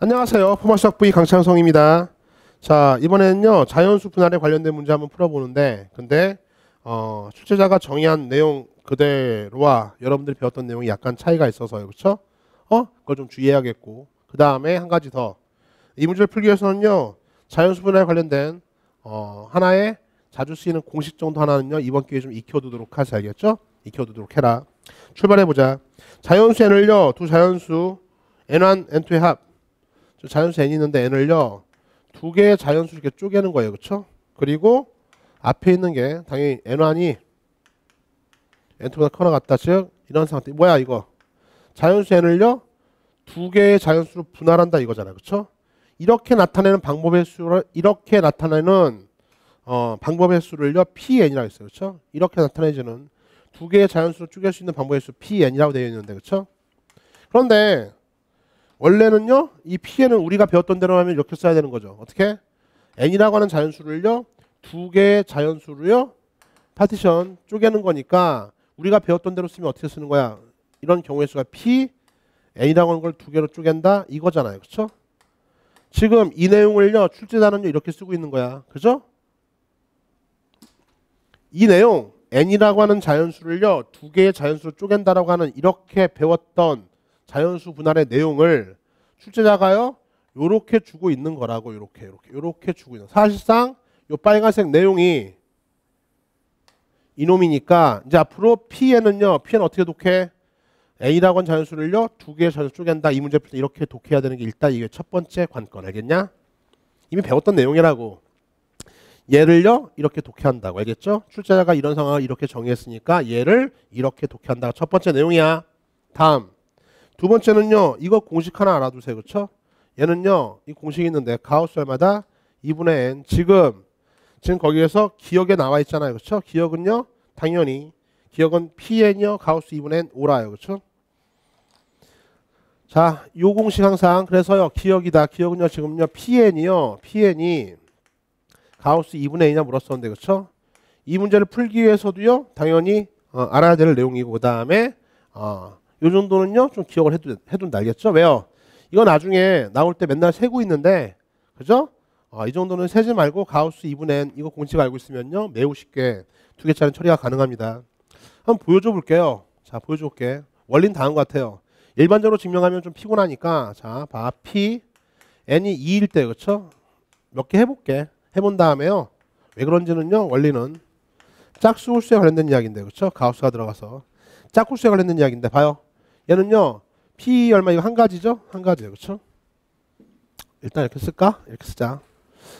안녕하세요. 포마시학 V 강창성입니다. 자, 이번에는요, 자연수 분할에 관련된 문제 한번 풀어보는데, 근데, 어, 출제자가 정의한 내용 그대로와 여러분들이 배웠던 내용이 약간 차이가 있어서요. 그쵸? 어? 그걸 좀 주의해야겠고. 그 다음에 한 가지 더. 이 문제를 풀기 위해서는요, 자연수 분할에 관련된, 어, 하나의 자주 쓰이는 공식 정도 하나는요, 이번 기회에 좀 익혀두도록 하지 알겠죠? 익혀두도록 해라. 출발해보자. 자연수 n을요, 두 자연수, n1, n2의 합. 저 자연수 n이 있는데 n을요, 두 개의 자연수 이렇게 쪼개는 거예요. 그쵸? 그리고 앞에 있는 게 당연히 n1이 n2보다 커나 같다. 즉, 이런 상태. 뭐야, 이거? 자연수 n을요, 두 개의 자연수로 분할한다 이거잖아요. 그쵸? 이렇게 나타내는 방법의 수를, 이렇게 나타내는 어, 방법의 수를요, pn이라고 했어요. 그쵸? 이렇게 나타내지는 두 개의 자연수로 쪼갤 수 있는 방법의 수 pn이라고 되어 있는데, 그쵸? 그런데 원래는요, 이 pn은 우리가 배웠던 대로 하면 이렇게 써야 되는 거죠. 어떻게? n이라고 하는 자연수를요, 두 개의 자연수로요, 파티션 쪼개는 거니까 우리가 배웠던 대로 쓰면 어떻게 쓰는 거야? 이런 경우의 수가 p n이라고 하는 걸 두 개로 쪼갠다 이거잖아요. 그쵸? 지금 이 내용을요, 출제자는요, 이렇게 쓰고 있는 거야. 그죠? 이 내용, n이라고 하는 자연수를요, 두 개의 자연수로 쪼갠다라고 하는 이렇게 배웠던 자연수 분할의 내용을 출제자가요, 요렇게 주고 있는 거라고, 요렇게, 요렇게, 요렇게 주고 있는. 사실상 요 빨간색 내용이 이놈이니까, 이제 앞으로 P에는요, P는 어떻게 독해? A라고 하는 자연수를요, 두 개의 자연수 쪼갠다. 이 문제 풀 때 이렇게 독해야 되는 게 일단 이게 첫 번째 관건, 알겠냐? 이미 배웠던 내용이라고. 얘를요 이렇게 독해한다고 알겠죠? 출제자가 이런 상황을 이렇게 정의했으니까 얘를 이렇게 독해한다. 첫 번째 내용이야. 다음 두 번째는요 이거 공식 하나 알아두세요. 그렇죠? 얘는요 이 공식이 있는데 가우스 얼마다 2분의 n 지금 지금 거기에서 기억에 나와 있잖아요. 그렇죠? 기억은요 당연히 기억은 pn이요 가우스 2분의 n 오라요. 그렇죠? 자, 요 공식 항상 그래서요 기억이다. 기억은요 지금요 pn이요 pn이 가우스 2분의 2냐 물었었는데 그렇죠? 이 문제를 풀기 위해서도요 당연히 어, 알아야 될 내용이고 그 다음에 어, 요 정도는요 좀 기억을 해둔, 해둔다 알겠죠? 왜요? 이거 나중에 나올 때 맨날 세고 있는데 그죠? 어, 이 정도는 세지 말고 가우스 2분의 n 이거 공식 알고 있으면요 매우 쉽게 두 개짜리 처리가 가능합니다. 한번 보여줘 볼게요. 자 보여줘 볼게. 원리는 다음 것 같아요. 일반적으로 증명하면 좀 피곤하니까 자 봐. p n이 2일 때 그렇죠? 몇 개 해볼게. 해본 다음에요. 왜 그런지는요. 원리는 짝수 홀수에 관련된 이야기인데 그렇죠? 가우스가 들어가서 짝홀수에 관련된 이야기인데 봐요. 얘는요. P 얼마 이거 한 가지죠? 한 가지예요. 그렇죠? 일단 이렇게 쓸까? 이렇게 쓰자.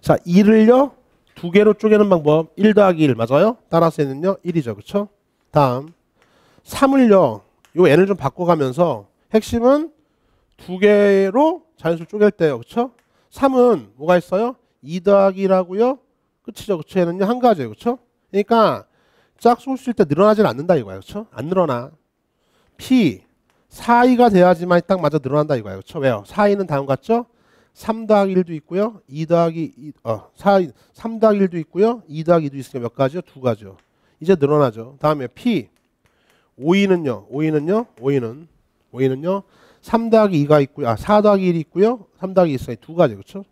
자, 2를요. 두 개로 쪼개는 방법 1 더하기 1 맞아요? 따라서 얘는요. 1이죠. 그렇죠? 다음 3을요. 요 n을 좀 바꿔가면서 핵심은 두 개로 자연수를 쪼갤 때요. 그렇죠? 3은 뭐가 있어요? 2 더하기라고요. 끝이죠. 그쵸? 얘는요. 한 가지예요. 그쵸? 그러니까 짝수 쓸 때 늘어나질 않는다 이거야. 그쵸? 안 늘어나. P 4이가 돼야지만 딱 맞아 늘어난다 이거야. 그쵸? 왜요? 4이는 다음 같죠? 3 더하기 1도 있고요. 2 더하기 2, 어, 4, 3 더하기 1도 있고요. 2 더하기 2도 있으니까 몇 가지요? 두 가지요. 이제 늘어나죠. 다음에 P 5위는요. 5위는요. 5위는 5위는요. 3 더하기 2가 있고요. 아, 4 더하기 1이 있고요. 3 더하기 2 있어요. 두 가지. 그렇죠?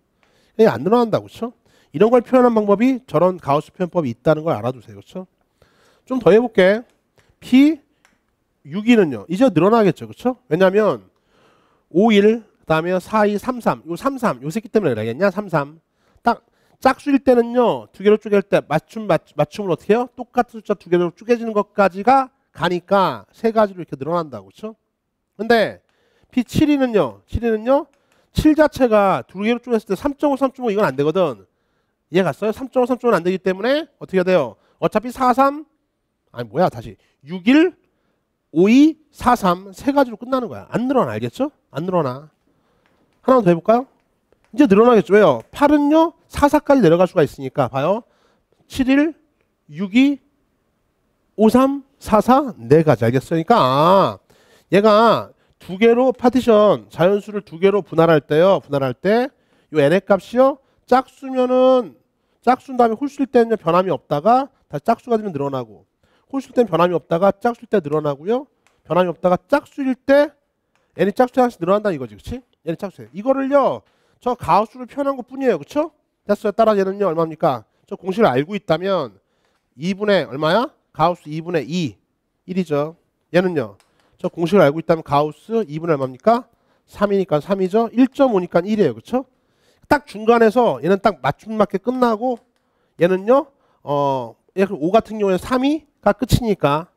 안 늘어난다고 그렇죠? 이런 걸 표현한 방법이 저런 가우스 표현법이 있다는 걸 알아두세요. 그렇죠? 좀 더 해볼게. P 6위는요. 이제 늘어나겠죠. 그렇죠? 왜냐하면 5, 1, 그다음에 4, 2, 3, 3. 요 3, 3. 요 새끼 때문에 그러겠냐? 3, 3. 딱 짝수일 때는요. 두 개로 쪼갤 때 맞춤 맞, 맞춤을 어떻게 해요? 똑같은 숫자 두 개로 쪼개지는 것까지가 가니까 세 가지로 이렇게 늘어난다고. 그렇죠? 근데 P 7위는요. 7위는요. 7 자체가 두 개로 쪼갰을 때 3.5, 3.5 이건 안 되거든. 이해 갔어요? 3.5, 3.5는 안 되기 때문에 어떻게 돼요? 어차피 4, 3 아니 뭐야 다시 6, 1, 5, 2, 4, 3 세 가지로 끝나는 거야. 안 늘어나 알겠죠? 안 늘어나. 하나만 더 해볼까요? 이제 늘어나겠죠. 왜요? 8은요 4, 4까지 내려갈 수가 있으니까 봐요. 7, 1, 6, 2, 5, 3, 4, 4네 가지 알겠어요? 그러니까 아, 얘가 두 개로 파티션 자연수를 두 개로 분할할 때요. 분할할 때 요 n의 값이요. 짝수면은 짝수인 다음에 홀수일 때는 변함이 없다가 다시 짝수가 되면 늘어나고 홀수일 때는 변함이 없다가 짝수일 때 늘어나고요. 변함이 없다가 짝수일 때 n이 짝수 하나씩 늘어난다 이거지. 그렇지? 얘는 짝수예요. 이거를요. 저 가우스를 표현한 것 뿐이에요. 그쵸? 됐어요. 따라 얘는요. 얼마입니까? 저 공식을 알고 있다면 2분의 얼마야? 가우스 2분의 2. 1이죠. 얘는요. 저 공식을 알고 있다면 가우스 2분의 얼마입니까? 3이니까 3이죠. 1.5니까 1이에요. 그쵸? 딱 중간에서 얘는 딱 맞춤 맞게 끝나고 얘는요. 어, 얘5 같은 경우에 3이 가 끝이니까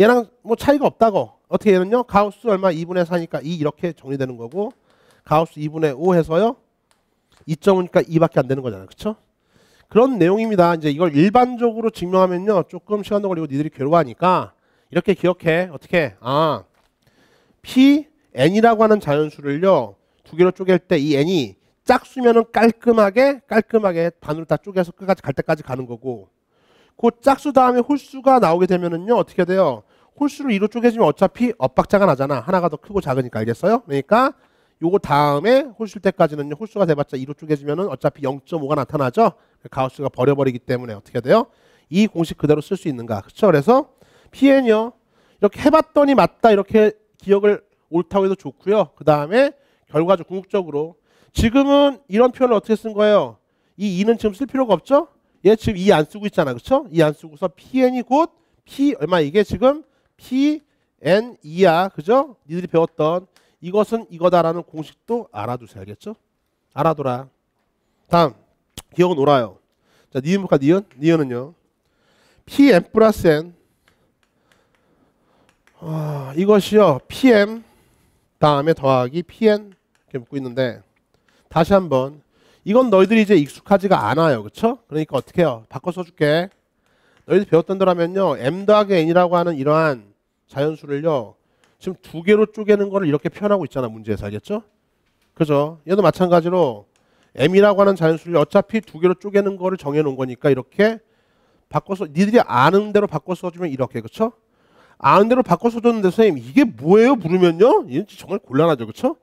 얘랑 뭐 차이가 없다고. 어떻게 얘는요? 가우스 얼마 2분의 4니까 2 이렇게 정리되는 거고 가우스 2분의 5 해서요. 2.5니까 2밖에 안 되는 거잖아요. 그쵸? 그런 내용입니다. 이제 이걸 일반적으로 증명하면요. 조금 시간도 걸리고 니들이 괴로워하니까 이렇게 기억해. 어떻게? 아, P, N이라고 하는 자연수를요. 두 개로 쪼갤 때 이 N이 짝수면은 깔끔하게 깔끔하게 반으로 다 쪼개서 끝까지 갈 때까지 가는 거고 그 짝수 다음에 홀수가 나오게 되면은요. 어떻게 돼요? 홀수를 2로 쪼개지면 어차피 엇박자가 나잖아. 하나가 더 크고 작으니까 알겠어요? 그러니까 요거 다음에 홀수 때까지는요. 홀수가 돼봤자 2로 쪼개지면은 어차피 0.5가 나타나죠. 가우스가 버려버리기 때문에 어떻게 돼요? 이 공식 그대로 쓸 수 있는가? 그렇죠? 그래서 PN이요. 이렇게 해봤더니 맞다 이렇게 기억을 옳다고 해도 좋고요. 그 다음에 결과적 궁극적으로 지금은 이런 표현을 어떻게 쓴 거예요? 이 2는 지금 쓸 필요가 없죠? 얘 지금 2안 쓰고 있잖아. 그렇죠? 2안 쓰고서 PN이 곧 P 얼마 이게 지금 PN2야. 그죠? 니들이 배웠던 이것은 이거다라는 공식도 알아두세요. 알겠죠? 알아둬라. 다음 기억은 옳아요. 자, 니은 볼까? 니은? 니은은요. PM 플러스 N 아, 이것이요. PM 다음에 더하기 PN 이렇게 묻고 있는데 다시 한번 이건 너희들이 이제 익숙하지가 않아요. 그렇죠? 그러니까 어떻게 해요? 바꿔 써줄게. 너희들 배웠던 대로면요. M 더하기 N이라고 하는 이러한 자연수를요. 지금 두 개로 쪼개는 거를 이렇게 표현하고 있잖아. 문제에서 알겠죠? 그죠? 얘도 마찬가지로 m이라고 하는 자연수를 어차피 두 개로 쪼개는 거를 정해놓은 거니까 이렇게 바꿔서 니들이 아는 대로 바꿔 써주면 이렇게 그쵸? 아는 대로 바꿔 써줬는데 선생님 이게 뭐예요? 물으면요? 이건 정말 곤란하죠 그쵸?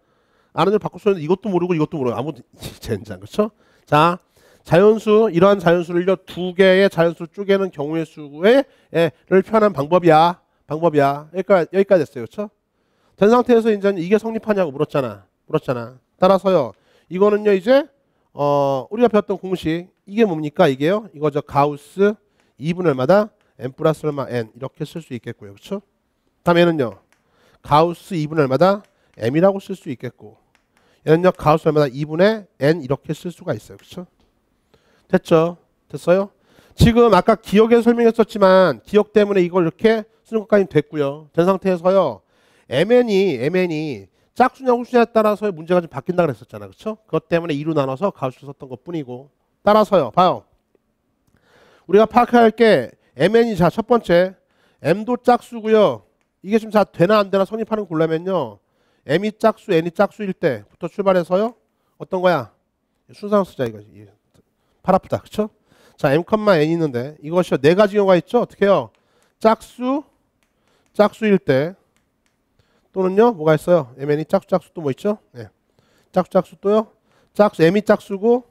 아는 대로 바꿔 써줬는데 이것도 모르고 이것도 모르고 아무도 젠장 그쵸? 자 자연수 이러한 자연수를요 두 개의 자연수 쪼개는 경우의 수를 표현한 방법이야 방법이야 여기까지, 여기까지 됐어요 그쵸? 된 상태에서 이제 이게 성립하냐고 물었잖아 물었잖아 따라서요 이거는요 이제 어, 우리가 배웠던 공식 이게 뭡니까 이게요? 이거 저 가우스 2분의 얼마다 n 플러스 얼마 n 이렇게 쓸 수 있겠고요. 그렇죠? 다음에는요. 가우스 2분의 얼마다 m이라고 쓸 수 있겠고 얘는요. 가우스 얼마다 2분의 n 이렇게 쓸 수가 있어요. 그렇죠? 됐죠? 됐어요? 지금 아까 기억에 설명했었지만 기억 때문에 이걸 이렇게 쓰는 것까지 됐고요. 된 상태에서요. mn이 mn이 짝수냐 홀수냐에 따라서 문제가 좀 바뀐다 그랬었잖아. 그렇죠? 그것 때문에 2로 나눠서 가우스 썼던 것 뿐이고 따라서요. 봐요. 우리가 파악해야 할게 mn이 자 첫 번째 m도 짝수고요. 이게 지금 다 되나 안 되나 성립하는 골라면요. M이 짝수, n이 짝수일 때부터 출발해서요. 어떤 거야? 순상 쓰자 이거. 팔 아프다. 그쵸? 자, m, n 있는데 이것이 네 가지 경우가 있죠. 어떻게 해요? 짝수, 짝수일 때 또는요 뭐가 있어요? mn이 짝수 짝수 또 뭐 있죠? 네. 짝수 짝수 또요. 짝수 m이 짝수고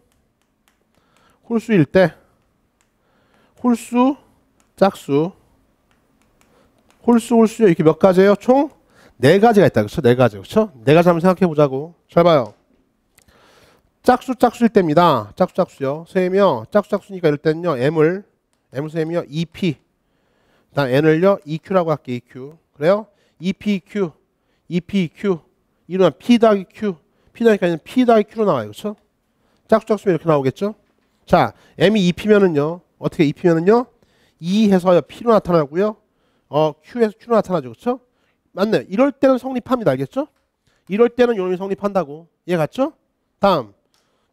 홀수일 때 홀수 짝수 홀수 홀수 이렇게 몇 가지예요? 총 네 가지가 있다. 그렇죠? 네 가지. 그렇죠? 네 가지 한번 생각해 보자고. 잘 봐요. 짝수 짝수일 때입니다. 짝수 짝수요. 셈이요. 짝수 짝수니까 이럴 때는요. m을 m 셈이요. 2p 그다음 n을요. eq라고 할게. eq. 그래요? ePQ EPQ 이러면 P 더하기 Q P 더하기가 P 더하기 Q로 나와요. 그렇죠? 짝짝수면 이렇게 나오겠죠? 자, M이 2P면은요. 어떻게 2P면은요? 2 해서요. P로 나타나고요. 어, Q에서 Q로 나타나죠. 그렇죠? 맞네. 이럴 때는 성립합니다. 알겠죠? 이럴 때는 요놈이 성립한다고. 이해 갔죠? 다음.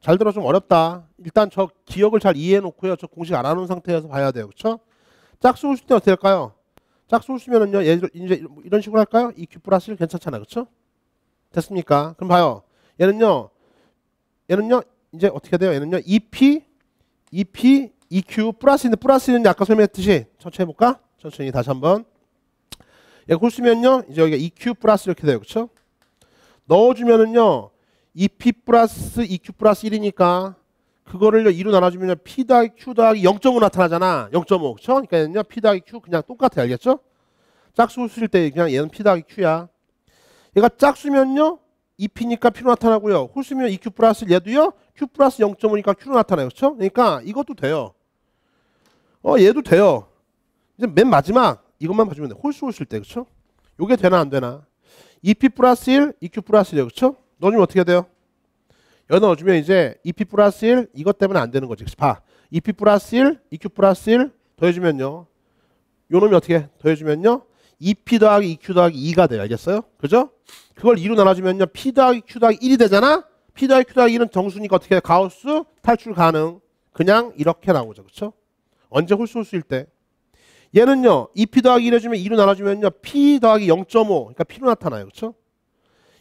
잘 들어 좀 어렵다. 일단 저 기억을 잘 이해해 놓고요. 저 공식 알아놓은 상태에서 봐야 돼요. 그렇죠? 짝수 올수 때 어떻게 할까요? 짝수 쓰면은요, 얘들 이제 이런 식으로 할까요? EQ 플러스 괜찮잖아, 그렇죠? 됐습니까? 그럼 봐요. 얘는요, 얘는요, 이제 어떻게 돼요? 얘는요, EP, EP, EQ 플러스인데 플러스는 아까 설명했듯이 천천히 해볼까? 천천히 다시 한번. 얘가 홀수면요, 이제 여기가 EQ 플러스 이렇게 돼요, 그렇죠? 넣어주면은요, EP 플러스 EQ 플러스 1이니까 그거를 2로 나눠주면 P 더하기 Q 더하기 0.5 나타나잖아. 0.5. 그쵸? 그러니까 P 더하기 Q 그냥 똑같아. 알겠죠? 짝수 쓸 때 그냥 얘는 P 더하기 Q야. 얘가 짝수면요. 2P니까 P로 나타나고요. 홀수면 2Q 플러스 얘도요. Q 플러스 0.5니까 Q로 나타나요. 그렇죠? 그러니까 이것도 돼요. 어 얘도 돼요. 이제 맨 마지막 이것만 봐주면 돼. 홀수 홀수일 때 그렇죠? 요게 되나 안 되나? 2P 플러스 1, 2Q 플러스 1 그렇죠? 넣어주면 어떻게 돼요? 여기 넣어주면 이제 2P 플러스 1 이것 때문에 안 되는 거지. 그래서 봐. 2P 플러스 1, 2Q 플러스 1 더해주면요. 요 놈이 어떻게 더해주면요. 2P 더하기 2Q 더하기 2가 돼요. 알겠어요? 그죠? 그걸 2로 나눠주면요. P 더하기 Q 더하기 1이 되잖아? P 더하기 Q 더하기 1은 정수니까 어떻게 해? 가우스 탈출 가능. 그냥 이렇게 나오죠. 그렇죠? 언제 홀수 홀수일 때. 얘는요. 2P 더하기 1 해주면 2로 나눠주면요. P 더하기 0.5 그러니까 P로 나타나요. 그렇죠?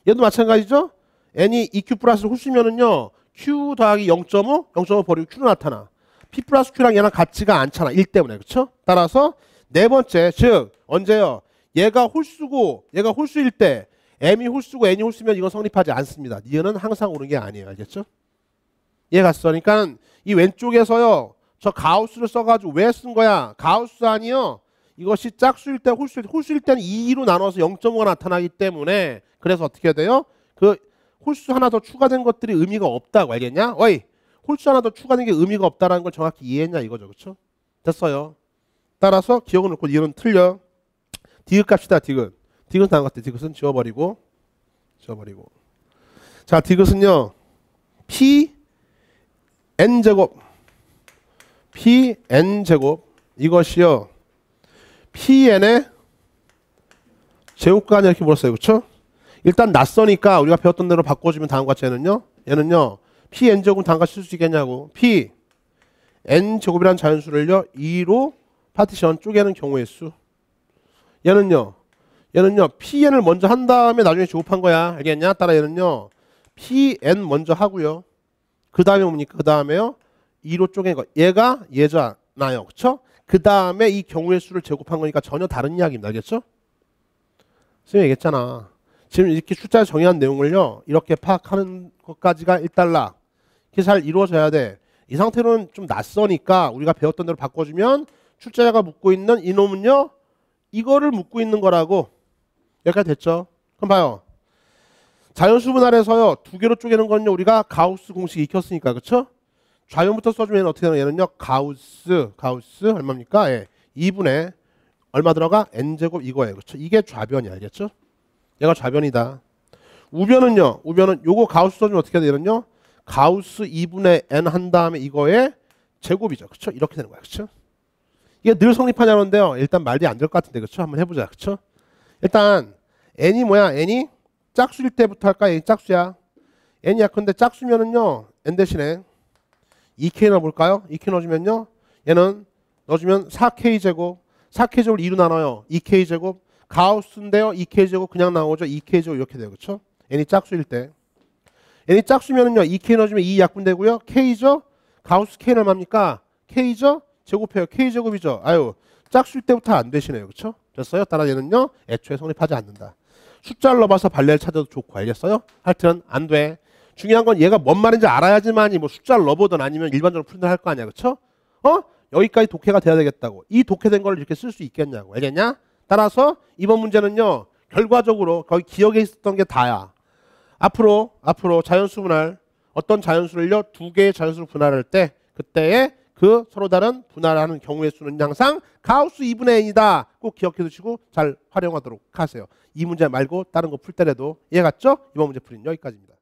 얘도 마찬가지죠? n이 2q 플러스 홀수면은요. q 더하기 0.5 0.5 버리고 q로 나타나. p 플러스 q랑 얘랑 같지가 않잖아. 1 때문에. 그렇죠? 따라서 네 번째 즉 언제요? 얘가 홀수고 얘가 홀수일 때 m이 홀수고 n이 홀수면 이건 성립하지 않습니다. 니은은 항상 오는 게 아니에요. 알겠죠? 이해 갔어? 그러니까 이 왼쪽에서요. 저 가우스를 써가지고 왜 쓴 거야? 가우스 아니요. 이것이 짝수일 때 홀수일 때 홀수일 때는 2로 나눠서 0.5가 나타나기 때문에 그래서 어떻게 돼요? 그 홀수 하나 더 추가된 것들이 의미가 없다고 알겠냐? 어이 홀수 하나 더 추가된 게 의미가 없다라는 걸 정확히 이해했냐 이거죠. 그렇죠? 됐어요. 따라서 기억을 놓고 이거는 틀려. 디귿 값이다 디귿. 디귿 나온 것 같아. 디귿은 지워버리고 지워버리고. 자 디귿은요. p n 제곱 p n 제곱 이것이요. pn의 제곱간이 이렇게 물었어요. 그렇죠? 일단 낯서니까 우리가 배웠던 대로 바꿔주면 다음과 같이 얘는요. 얘는요. p n 제곱은 단가 쓸수 있겠냐고. p n 제곱이라는 자연수를요. 2로 파티션 쪼개는 경우의 수. 얘는요. 얘는요. pn을 먼저 한 다음에 나중에 제곱한 거야. 알겠냐? 따라 얘는요. pn 먼저 하고요. 그 다음에 뭡니까? 그 다음에요. 2로 쪼개는 거. 얘가 얘잖아요. 그쵸? 그 다음에 이 경우의 수를 제곱한 거니까 전혀 다른 이야기입니다. 알겠죠? 선생님 얘기했잖아. 지금 이렇게 숫자 정의한 내용을요. 이렇게 파악하는 것까지가 1달러. 이게 잘 이루어져야 돼. 이 상태로는 좀 낯서니까 우리가 배웠던 대로 바꿔주면 출제자가 묻고 있는 이놈은요. 이거를 묻고 있는 거라고. 여기까지 됐죠? 그럼 봐요. 자연수 분할에서요. 두 개로 쪼개는 건요. 우리가 가우스 공식 익혔으니까. 그렇죠? 좌변부터 써주면 어떻게 되나 얘는요. 가우스 가우스 얼마입니까? 예. 2분의 얼마 들어가? n제곱 이거예요. 그렇죠? 이게 좌변이 알겠죠? 얘가 좌변이다. 우변은요. 우변은 요거 가우스 써주면 어떻게 되냐면요. 가우스 2분의 n 한 다음에 이거의 제곱이죠. 그렇죠? 이렇게 되는 거야. 그렇죠? 이게 늘 성립하냐는데요. 일단 말이 안 될 것 같은데 그렇죠? 한번 해보자. 그렇죠? 일단 n이 뭐야? n이 짝수일 때부터 할까? 얘 짝수야. n이 약한데 짝수면은요. n 대신에 2k 넣어볼까요? 2k 넣어주면요. 얘는 넣어주면 4k 제곱 4k 제곱을 2로 나눠요. 2k 제곱 가우스인데요. 2k 제곱 그냥 나오죠. 2k 제곱 이렇게 돼요. 그렇죠? n이 짝수일 때 n이 짝수면은요. 2k 넣어주면 2 약분되고요. k죠? 가우스 k는 얼마입니까? k죠? 제곱해요. k 제곱이죠. 아유 짝수일 때부터 안 되시네요. 그렇죠? 됐어요? 따라 얘는요. 애초에 성립하지 않는다. 숫자를 넣어봐서 발레를 찾아도 좋고 알겠어요? 하여튼 안 돼. 중요한 건 얘가 뭔 말인지 알아야지만이 뭐 숫자를 넣어보든 아니면 일반적으로 풀든 할거 아니야. 그렇죠? 어? 여기까지 독해가 돼야 되겠다고. 이 독해된 걸 이렇게 쓸 수 있겠냐고. 알겠냐? 따라서 이번 문제는요. 결과적으로 거의 기억에 있었던 게 다야. 앞으로 앞으로 자연수 분할 어떤 자연수를요 두 개의 자연수를 분할할 때 그때의 그 서로 다른 분할하는 경우의 수는 항상 가우스 2분의 n이다. 꼭 기억해 두시고 잘 활용하도록 하세요. 이 문제 말고 다른 거 풀 때라도 이해 갔죠? 이번 문제 풀이는 여기까지입니다.